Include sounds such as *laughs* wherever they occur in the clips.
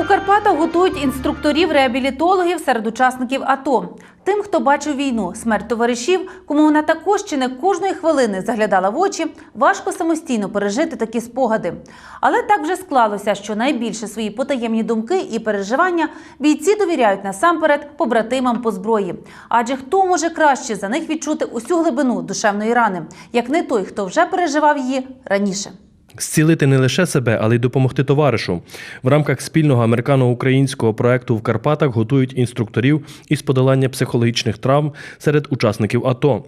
У Карпатах готують інструкторів-реабілітологів серед учасників АТО. Тим, хто бачив війну, смерть товаришів, кому вона також чи не кожної хвилини заглядала в очі, важко самостійно пережити такі спогади. Але так вже склалося, що найбільше свої потаємні думки і переживання бійці довіряють насамперед побратимам по зброї. Адже хто може краще за них відчути усю глибину душевної рани, як не той, хто вже переживав її раніше. Зцілити не лише себе, але й допомогти товаришу. В рамках спільного американо-українського проекту в Карпатах готують інструкторів із подолання психологічних травм серед учасників АТО.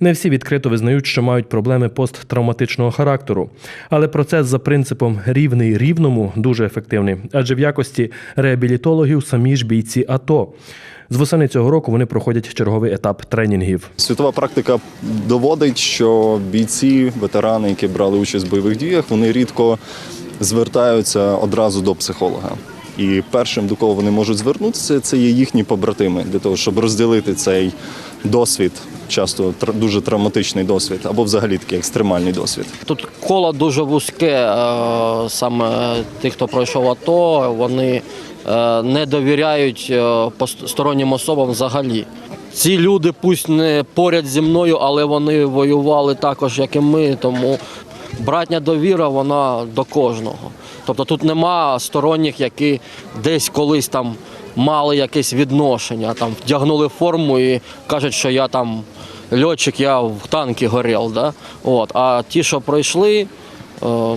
Не всі відкрито визнають, що мають проблеми посттравматичного характеру. Але процес за принципом рівний рівному дуже ефективний, адже в якості реабілітологів самі ж бійці АТО. З восени цього року вони проходять черговий етап тренінгів. Світова практика доводить, що бійці, ветерани, які брали участь в бойових діях, вони рідко звертаються одразу до психолога. І першим, до кого вони можуть звернутися, це є їхні побратими для того, щоб розділити цей досвід, часто дуже травматичний досвід, або взагалі такий екстремальний досвід. Тут коло дуже вузьке, е, саме тих, хто пройшов АТО, вони не довіряють е, пост- стороннім особам взагалі. Ці люди, пусть не поряд зі мною, але вони воювали також, як і ми. Тому братня довіра вона до кожного. Тобто тут нема сторонніх, які десь колись там мали якесь відношення, там вдягнули форму і кажуть, що я там льотчик, я в танки горів. Да? От. А ті, що пройшли, е,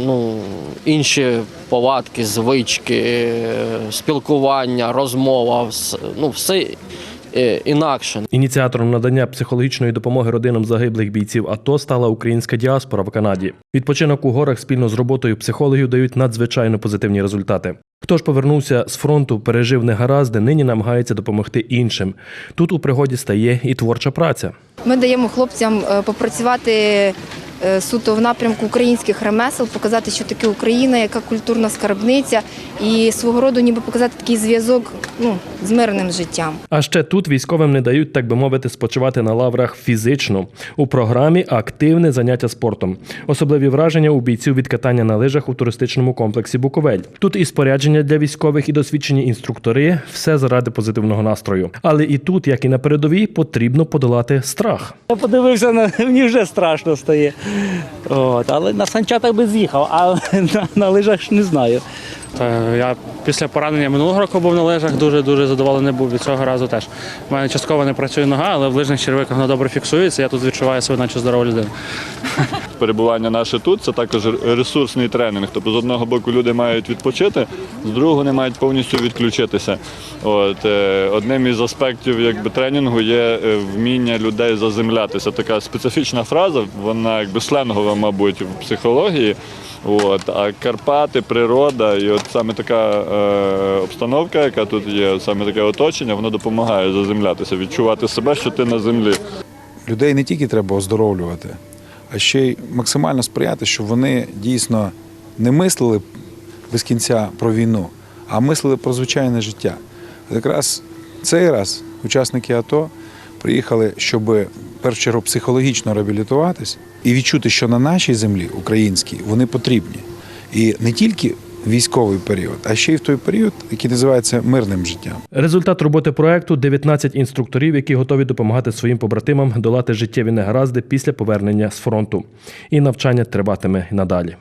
ну, інші повадки, звички, е, спілкування, розмова, ну, все е, інакше. Ініціатором надання психологічної допомоги родинам загиблих бійців АТО стала українська діаспора в Канаді. Відпочинок у горах спільно з роботою психологів дають надзвичайно позитивні результати. Хто ж повернувся з фронту, пережив негаразди, нині намагається допомогти іншим. Тут у пригоді стає і творча праця. Ми даємо хлопцям е, попрацювати е, суто в напрямку українських ремесел, показати, що таке Україна, яка культурна скарбниця, і свого роду ніби показати такий зв'язок ну, з мирним життям. А ще тут військовим не дають, так би мовити, спочивати на лаврах фізично. У програмі активне заняття спортом. Особливі враження у бійців від катання на лижах у туристичному комплексі Буковель. Тут і спорядження для військових, і досвідчені інструктори все заради позитивного настрою. Але і тут, як і на передовій, потрібно подолати страх. Я подивився на *laughs* мені вже страшно стає. От, але на санчатах би з'їхав, а *laughs* на, на лижах не знаю. Та Я після поранення минулого року був на лижах, дуже дуже задоволений був від цього разу теж. У мене частково не працює нога, але в лижних червиках вона добре фіксується. Я тут відчуваю себе, наче здорова людина. *laughs* перебування наше тут це також ресурсний тренінг. Тобто, з одного боку, люди мають відпочити, з другого вони мають повністю відключитися. От е, одним із аспектів якби тренінгу є е, вміння людей заземлятися. Така специфічна фраза, вона якби сленгова, мабуть, в психології. От, а Карпати, природа, і от саме така е, обстановка, яка тут є, саме таке оточення, воно допомагає заземлятися, відчувати себе, що ти на землі. людей не тільки треба оздоровлювати, а ще й максимально сприяти, щоб вони дійсно не мислили без кінця про війну, а мислили про звичайне життя. Якраз цей раз учасники АТО приїхали, щоб першу чергу психологічно реабілітуватись і відчути, що на нашій землі, українській, вони потрібні. І не тільки військовий період, а ще й в той період, який називається мирним життям. Результат роботи проекту 19 інструкторів, які готові допомагати своїм побратимам долати життєві негаразди після повернення з фронту. І навчання триватиме надалі.